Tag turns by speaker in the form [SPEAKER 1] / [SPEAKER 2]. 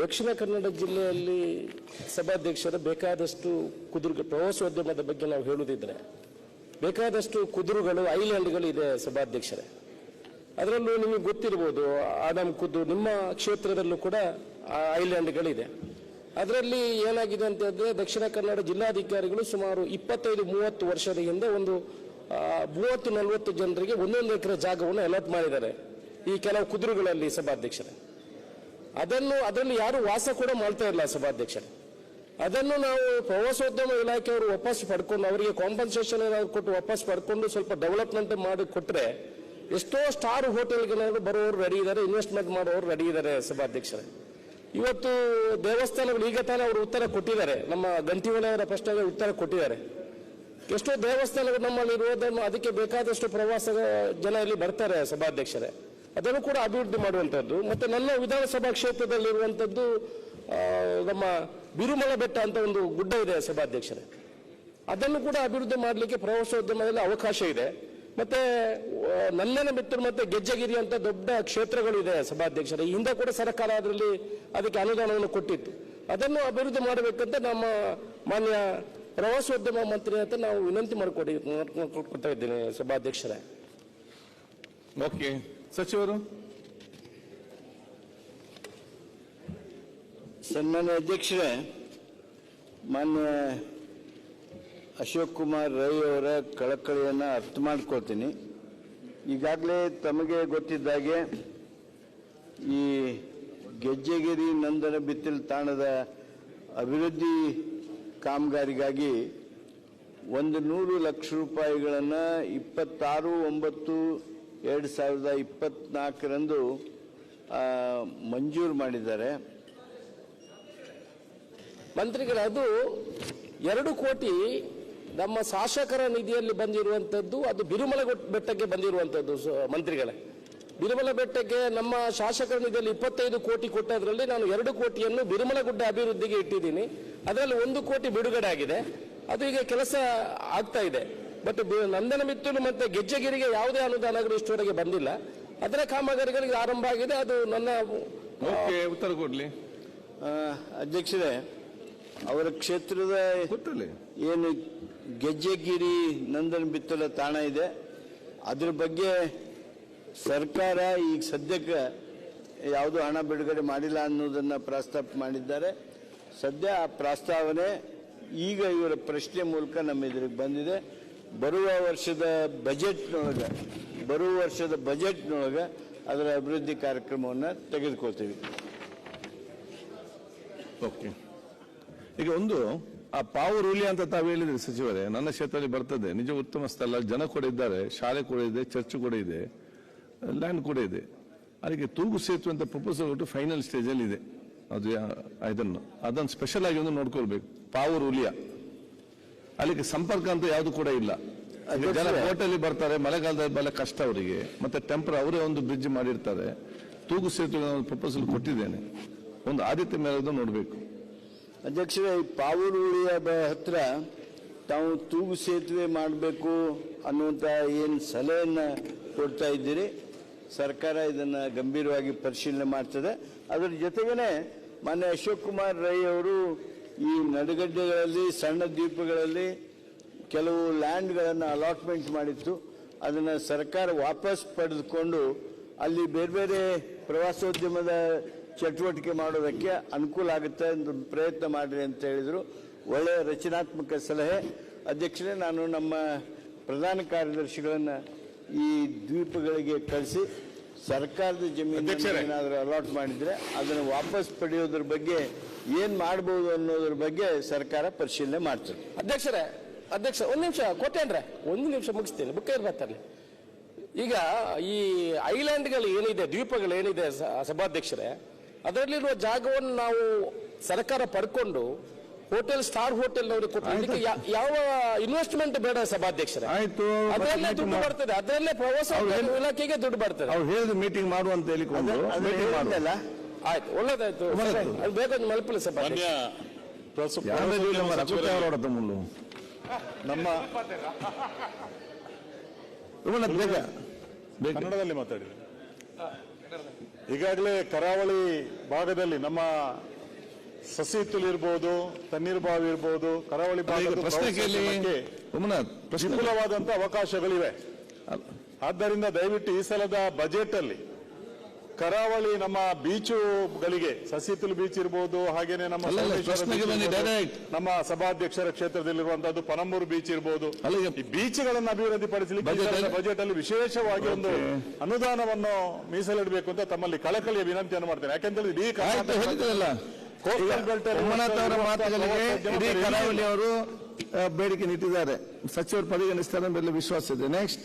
[SPEAKER 1] ದಕ್ಷಿಣ ಕನ್ನಡ ಜಿಲ್ಲೆಯಲ್ಲಿ ಸಭಾಧ್ಯಕ್ಷರ ಬೇಕಾದಷ್ಟು ಕುದುರೆ ಪ್ರವಾಸೋದ್ಯಮದ ಬಗ್ಗೆ ನಾವು ಹೇಳುವುದಿದ್ರೆ ಬೇಕಾದಷ್ಟು ಕುದುರುಗಳು ಐಲ್ಯಾಂಡ್ಗಳು ಇದೆ ಸಭಾಧ್ಯಕ್ಷರೇ. ಅದರಲ್ಲೂ ನಿಮಗೆ ಗೊತ್ತಿರ್ಬೋದು ಆಡಮ್ ಕುದ್ದು ನಿಮ್ಮ ಕ್ಷೇತ್ರದಲ್ಲೂ ಕೂಡ ಐಲ್ಯಾಂಡ್ಗಳಿದೆ. ಅದರಲ್ಲಿ ಏನಾಗಿದೆ ಅಂತಂದ್ರೆ ದಕ್ಷಿಣ ಕನ್ನಡ ಜಿಲ್ಲಾಧಿಕಾರಿಗಳು ಸುಮಾರು ಇಪ್ಪತ್ತೈದು, ಮೂವತ್ತು ವರ್ಷದ ಹಿಂದೆ ಒಂದು ಮೂವತ್ತು, ನಲವತ್ತು ಜನರಿಗೆ ಒಂದೊಂದು ಎಕರೆ ಜಾಗವನ್ನು ಅಲಾಟ್ ಮಾಡಿದ್ದಾರೆ ಈ ಕೆಲವು ಕುದುರುಗಳಲ್ಲಿ ಸಭಾಧ್ಯಕ್ಷರೇ. ಅದನ್ನು ಅದರಲ್ಲಿ ಯಾರು ವಾಸ ಕೂಡ ಮಾಡ್ತಾ ಇಲ್ಲ ಸಭಾಧ್ಯಕ್ಷರು. ಅದನ್ನು ನಾವು ಪ್ರವಾಸೋದ್ಯಮ ಇಲಾಖೆಯವರು ವಾಪಸ್ ಪಡ್ಕೊಂಡು, ಅವರಿಗೆ ಕಾಂಪನ್ಸೇಷನ್ ಏನಾದ್ರು ಕೊಟ್ಟು ವಾಪಸ್ ಪಡ್ಕೊಂಡು ಸ್ವಲ್ಪ ಡೆವಲಪ್ಮೆಂಟ್ ಮಾಡಿ ಕೊಟ್ಟರೆ ಎಷ್ಟೋ ಸ್ಟಾರ್ ಹೋಟೆಲ್ಗಳು ಬರೋರು ರೆಡಿ ಇದ್ದಾರೆ ಇನ್ವೆಸ್ಟ್ಮೆಂಟ್ ಮಾಡೋರು ರೆಡಿ ಇದ್ದಾರೆ ಸಭಾಧ್ಯಕ್ಷರೇ. ಇವತ್ತು ದೇವಸ್ಥಾನಗಳು ಈಗ ತಾನೇ ಅವರು ಉತ್ತರ ಕೊಟ್ಟಿದ್ದಾರೆ. ನಮ್ಮ ಗಂಟಿವಳೆಯವರ ಪ್ರಶ್ನೆಗೆ ಉತ್ತರ ಕೊಟ್ಟಿದ್ದಾರೆ. ಎಷ್ಟೋ ದೇವಸ್ಥಾನಗಳು ನಮ್ಮಲ್ಲಿ ಇರುವುದನ್ನು ಅದಕ್ಕೆ ಬೇಕಾದಷ್ಟು ಪ್ರವಾಸ ಜನ ಇಲ್ಲಿ ಬರ್ತಾರೆ ಸಭಾಧ್ಯಕ್ಷರೇ. ಅದನ್ನು ಕೂಡ ಅಭಿವೃದ್ಧಿ ಮಾಡುವಂಥದ್ದು ಮತ್ತು ನನ್ನ ವಿಧಾನಸಭಾ ಕ್ಷೇತ್ರದಲ್ಲಿರುವಂಥದ್ದು ನಮ್ಮ ಬಿರುಮಲ ಬೆಟ್ಟ ಅಂತ ಒಂದು ಗುಡ್ಡ ಇದೆ ಸಭಾಧ್ಯಕ್ಷರೇ. ಅದನ್ನು ಕೂಡ ಅಭಿವೃದ್ಧಿ ಮಾಡಲಿಕ್ಕೆ ಪ್ರವಾಸೋದ್ಯಮದಲ್ಲಿ ಅವಕಾಶ ಇದೆ. ಮತ್ತೆ ನನ್ನನ್ನು ಬಿಟ್ಟರು ಮತ್ತೆ ಗೆಜ್ಜಗಿರಿ ಅಂತ ದೊಡ್ಡ ಕ್ಷೇತ್ರಗಳು ಇದೆ ಸಭಾಧ್ಯಕ್ಷರೇ. ಈ ಹಿಂದೆ ಕೂಡ ಸರ್ಕಾರ ಅದರಲ್ಲಿ ಅದಕ್ಕೆ ಅನುದಾನವನ್ನು ಕೊಟ್ಟಿತ್ತು. ಅದನ್ನು ಅಭಿವೃದ್ಧಿ ಮಾಡಬೇಕಂತ ನಮ್ಮ ಮಾನ್ಯ ಪ್ರವಾಸೋದ್ಯಮ ಮಂತ್ರಿ ಅಂತ ನಾವು ವಿನಂತಿ ಮಾಡಿಕೊಡಿ ಕೊಡ್ತಾ ಇದ್ದೇನೆ ಸಭಾಧ್ಯಕ್ಷರೇ.
[SPEAKER 2] ಓಕೆ ಸಚಿವರು?
[SPEAKER 3] ಸನ್ಮಾನ್ಯ ಅಧ್ಯಕ್ಷರೇ, ಮಾನ್ಯ ಅಶೋಕ್ ಕುಮಾರ್ ರೈ ಅವರ ಕಳಕಳಿಯನ್ನು ಅರ್ಥ ಮಾಡ್ಕೊಳ್ತೀನಿ. ಈಗಾಗಲೇ ತಮಗೆ ಗೊತ್ತಿದ್ದಾಗೆ ಈ ಗೆಜ್ಜೆಗಿರಿ ನಂದನ ಬಿತ್ತಿಲ್ ತಾಣದ ಅಭಿವೃದ್ಧಿ ಕಾಮಗಾರಿಗಾಗಿ ಒಂದು ನೂರು ಲಕ್ಷ ರೂಪಾಯಿಗಳನ್ನು ಇಪ್ಪತ್ತಾರು, ಒಂಬತ್ತು ಎರಡು ಸಾವಿರದ ಇಪ್ಪತ್ನಾಲ್ಕರಂದು ಮಂಜೂರು ಮಾಡಿದ್ದಾರೆ.
[SPEAKER 1] ಮಂತ್ರಿಗಳ, ಅದು ಎರಡು ಕೋಟಿ ನಮ್ಮ ಶಾಸಕರ ನಿಧಿಯಲ್ಲಿ ಬಂದಿರುವಂಥದ್ದು, ಅದು ಬಿರುಮಲ ಬೆಟ್ಟಕ್ಕೆ ಬಂದಿರುವಂಥದ್ದು ಮಂತ್ರಿಗಳೇ. ಬಿರುಮಲ ಬೆಟ್ಟಕ್ಕೆ ನಮ್ಮ ಶಾಸಕರ ನಿಧಿಯಲ್ಲಿ ಇಪ್ಪತ್ತೈದು ಕೋಟಿ ಕೊಟ್ಟದ್ರಲ್ಲಿ ನಾನು ಎರಡು ಕೋಟಿಯನ್ನು ಬಿರುಮಲ ಗುಡ್ಡ ಅಭಿವೃದ್ಧಿಗೆ ಇಟ್ಟಿದ್ದೀನಿ. ಅದರಲ್ಲಿ ಒಂದು ಕೋಟಿ ಬಿಡುಗಡೆ ಆಗಿದೆ. ಅದು ಈಗ ಕೆಲಸ ಆಗ್ತಾ ಇದೆ. ಬಟ್ ನಂದನ ಮಿತ್ತೂರು ಮತ್ತೆ ಗೆಜ್ಜೆಗಿರಿಗೆ ಯಾವುದೇ ಅನುದಾನಗಳು ಇಷ್ಟುವರೆಗೆ ಬಂದಿಲ್ಲ. ಅದರ ಕಾಮಗಾರಿಗಳಿಗೆ ಆರಂಭ ಆಗಿದೆ. ಅದು ನನ್ನ
[SPEAKER 2] ಉತ್ತರ ಕೊಡ್ಲಿ.
[SPEAKER 3] ಅಧ್ಯಕ್ಷರೇ ಅವರ ಕ್ಷೇತ್ರದ ಏನು ಗೆಜ್ಜೆಗಿರಿ ನಂದನ ಬಿತ್ತಲ ತಾಣ ಇದೆ. ಅದ್ರ ಬಗ್ಗೆ ಸರ್ಕಾರ ಈಗ ಸದ್ಯಕ್ಕೆ ಯಾವುದೂ ಹಣ ಬಿಡುಗಡೆ ಮಾಡಿಲ್ಲ ಅನ್ನೋದನ್ನ ಪ್ರಸ್ತಾಪ ಮಾಡಿದ್ದಾರೆ. ಸದ್ಯ ಆ ಪ್ರಸ್ತಾವನೆ ಈಗ ಇವರ ಪ್ರಶ್ನೆ ಮೂಲಕ ನಮ್ಮ ಎದುರಿಗೆ ಬಂದಿದೆ. ಬರುವ ವರ್ಷದ ಬಜೆಟ್ನೊಳಗೆ ಬರುವ ವರ್ಷದ ಬಜೆಟ್ನೊಳಗೆ ಅದರ ಅಭಿವೃದ್ಧಿ ಕಾರ್ಯಕ್ರಮವನ್ನು ತೆಗೆದುಕೊಳ್ತೀವಿ.
[SPEAKER 2] ಓಕೆ ಈಗ ಒಂದು, ಆ ಪಾವುರುಲಿ ಅಂತ ತಾವು ಹೇಳಿದ್ರಿ ಸಚಿವರೇ, ನನ್ನ ಕ್ಷೇತ್ರದಲ್ಲಿ ಬರ್ತದೆ. ನಿಜ ಉತ್ತಮ ಸ್ಥಳ, ಜನ ಕೂಡ ಇದ್ದಾರೆ, ಶಾಲೆ ಕೂಡ ಇದೆ ಚರ್ಚ್ ಕೂಡ ಇದೆ ಲ್ಯಾಂಡ್ ಕೂಡ ಇದೆ. ಅದಕ್ಕೆ ತೂಗು ಸೇತುವೆ ಅಂತ ಪ್ರಪೋಸಲ್ ಕೊಟ್ಟು ಫೈನಲ್ ಸ್ಟೇಜಲ್ಲಿ ಇದೆ. ಅದು ಇದನ್ನು, ಅದನ್ನು ಸ್ಪೆಷಲ್ ಆಗಿ ಒಂದು ನೋಡ್ಕೊಳ್ಬೇಕು. ಪಾವುರುಲಿಯ. ಅಲ್ಲಿಗೆ ಸಂಪರ್ಕ ಅಂತ ಯಾವುದು ಕೂಡ ಇಲ್ಲ. ಜನ ಹೋಟೆಲ್ ಬರ್ತಾರೆ ಮಳೆಗಾಲದಲ್ಲಿ ಬಲ ಕಷ್ಟ ಅವರಿಗೆ. ಮತ್ತೆ ಟೆಂಪರ್ ಅವರೇ ಒಂದು ಬ್ರಿಡ್ಜ್ ಮಾಡಿರ್ತಾರೆ. ತೂಗು ಸೇತುವೆ ಒಂದು ಪ್ರಪೋಸಲ್ ಕೊಟ್ಟಿದ್ದೇನೆ. ಒಂದು ಆದ್ಯತೆ ಮೇಲೆ ನೋಡಬೇಕು.
[SPEAKER 3] ಅಧ್ಯಕ್ಷರೇ ಈ ಪಾವೂರುಳಿಯ ಬ- ಹತ್ರ ತಾವು ತೂಗು ಸೇತುವೆ ಮಾಡಬೇಕು ಅನ್ನುವಂಥ ಏನು ಸಲಹೆಯನ್ನ ಕೊಡ್ತಾ ಇದ್ದೀರಿ? ಸರ್ಕಾರ ಇದನ್ನು ಗಂಭೀರವಾಗಿ ಪರಿಶೀಲನೆ ಮಾಡ್ತದೆ. ಅದರ ಜೊತೆಗೇನೆ ಮಾನ್ಯ ಅಶೋಕ್ ಕುಮಾರ್ ರೈ ಅವರು ಈ ನಡುಗಡ್ಡೆಗಳಲ್ಲಿ, ಸಣ್ಣ ದ್ವೀಪಗಳಲ್ಲಿ ಕೆಲವು ಲ್ಯಾಂಡ್ಗಳನ್ನು ಅಲಾಟ್ಮೆಂಟ್ ಮಾಡಿತ್ತು. ಅದನ್ನು ಸರ್ಕಾರ ವಾಪಸ್ ಪಡೆದುಕೊಂಡು ಅಲ್ಲಿ ಬೇರೆ ಬೇರೆ ಪ್ರವಾಸೋದ್ಯಮದ ಚಟುವಟಿಕೆ ಮಾಡೋದಕ್ಕೆ ಅನುಕೂಲ ಆಗುತ್ತೆ ಅಂತ ಪ್ರಯತ್ನ ಮಾಡಿರಿ ಅಂತ ಹೇಳಿದರು. ಒಳ್ಳೆಯ ರಚನಾತ್ಮಕ ಸಲಹೆ. ಅಧ್ಯಕ್ಷರೇ, ನಾನು ನಮ್ಮ ಪ್ರಧಾನ ಕಾರ್ಯದರ್ಶಿಗಳನ್ನು ಈ ದ್ವೀಪಗಳಿಗೆ ಕಳಿಸಿ ಸರ್ಕಾರದ ಜಮೀನು
[SPEAKER 2] ಅಧ್ಯಕ್ಷರೇ.
[SPEAKER 3] ಏನಾದರೂ ಅಲಾಟ್ ಮಾಡಿದ್ರೆ ಅದನ್ನು ವಾಪಸ್ ಪಡೆಯೋದ್ರ ಬಗ್ಗೆ ಏನು ಮಾಡ್ಬೋದು ಅನ್ನೋದ್ರ ಬಗ್ಗೆ ಸರ್ಕಾರ ಪರಿಶೀಲನೆ ಮಾಡ್ತದೆ
[SPEAKER 1] ಅಧ್ಯಕ್ಷರೇ ಅಧ್ಯಕ್ಷ ಒಂದು ನಿಮಿಷ ಕೊಟ್ಟೇನ್ರೆ ಒಂದು ನಿಮಿಷ ಮುಗಿಸ್ತೇನೆ ಬುಕ್ ಇರ್ಬತ್ತಲ್ಲಿ ಈಗ ಈ ಐಲ್ಯಾಂಡ್ಗಳು ಏನಿದೆ ದ್ವೀಪಗಳು ಏನಿದೆ ಸಭಾಧ್ಯಕ್ಷರೇ ಅದರಲ್ಲಿರುವ ಜಾಗವನ್ನು ನಾವು ಸರ್ಕಾರ ಪಡ್ಕೊಂಡು ಹೋಟೆಲ್ ಸ್ಟಾರ್ ಹೋಟೆಲ್ ನೋಡಿ ಕೊಟ್ಟು ಯಾವ ಇನ್ವೆಸ್ಟ್ಮೆಂಟ್ ಬೇಡ ಸಭಾಧ್ಯಕ್ಷರೇ.
[SPEAKER 2] ಆಯ್ತು
[SPEAKER 1] ಅದರಲ್ಲೇ ದುಡ್ಡು ಬರ್ತದೆ. ಅದರಲ್ಲೇ ಪ್ರವಾಸ ಇಲಾಖೆಗೆ ದುಡ್ಡು ಬರ್ತದೆ.
[SPEAKER 2] ಅವ್ರು ಹೇಳಿದ ಮೀಟಿಂಗ್ ಮಾಡು ಅಂತ ಹೇಳಿಕೊಂಡು
[SPEAKER 3] ಅದು
[SPEAKER 2] ಮೀಟಿಂಗ್ ಮಾಡು.
[SPEAKER 1] ಆಯ್ತು ಒಳ್ಳೇದಾಯ್ತು. ಅದು ಬೇಗ ಮಲ್ಪಲಿ ಸಭಾಧ್ಯಕ್ಷ
[SPEAKER 2] ತಮ್ಮಲ್ಲು.
[SPEAKER 4] ನಮ್ಮ ಕನ್ನಡದಲ್ಲಿ ಮಾತಾಡಿ ಈಗಾಗಲೇ ಕರಾವಳಿ ಭಾಗದಲ್ಲಿ ನಮ್ಮ ಸಸಿಹಿತ್ತಲು ಇರ್ಬೋದು ತಣ್ಣೀರು ಬಾವಿ ಇರ್ಬೋದು ಕರಾವಳಿ ವಿಪುಲವಾದಂತ ಅವಕಾಶಗಳಿವೆ. ಆದ್ದರಿಂದ ದಯವಿಟ್ಟು ಈ ಸಲದ ಬಜೆಟ್ ಅಲ್ಲಿ ಕರಾವಳಿ ನಮ್ಮ ಬೀಚುಗಳಿಗೆ ಸಸಿಹಿತ್ತಲು ಬೀಚ್ ಇರ್ಬೋದು ಹಾಗೇನೆ ನಮ್ಮ. ನಮ್ಮ ಸಭಾಧ್ಯಕ್ಷರ ಕ್ಷೇತ್ರದಲ್ಲಿರುವಂತಹದ್ದು ಪನಂಬೂರು ಬೀಚ್ ಇರ್ಬೋದು. ಈ ಬೀಚ್ಗಳನ್ನು ಅಭಿವೃದ್ಧಿ ಪಡಿಸಲಿಕ್ಕೆ
[SPEAKER 2] Budget
[SPEAKER 4] ಬಜೆಟ್ ಅಲ್ಲಿ. ವಿಶೇಷವಾಗಿ ಒಂದು ಅನುದಾನವನ್ನು ಮೀಸಲಿಡಬೇಕು ಅಂತ ತಮ್ಮಲ್ಲಿ ಕಳಕಳಿಯ ವಿನಂತಿಯನ್ನು ಮಾಡ್ತೇನೆ. ಯಾಕೆಂದ್ರೆ
[SPEAKER 2] ಉಮ್ಮನಾಥ್ ಅವರ ಮಾತುಗಳಿಗೆ ಇಡೀ ಕರಾವಳಿ ಅವರು ಬೇಡಿಕೆ ನೀಡಿದ್ದಾರೆ ಸಚಿವರು ಪರಿಗಣಿಸ್ತಾರೆ ಮೇಲೆ ವಿಶ್ವಾಸ ಇದೆ. ನೆಕ್ಸ್ಟ್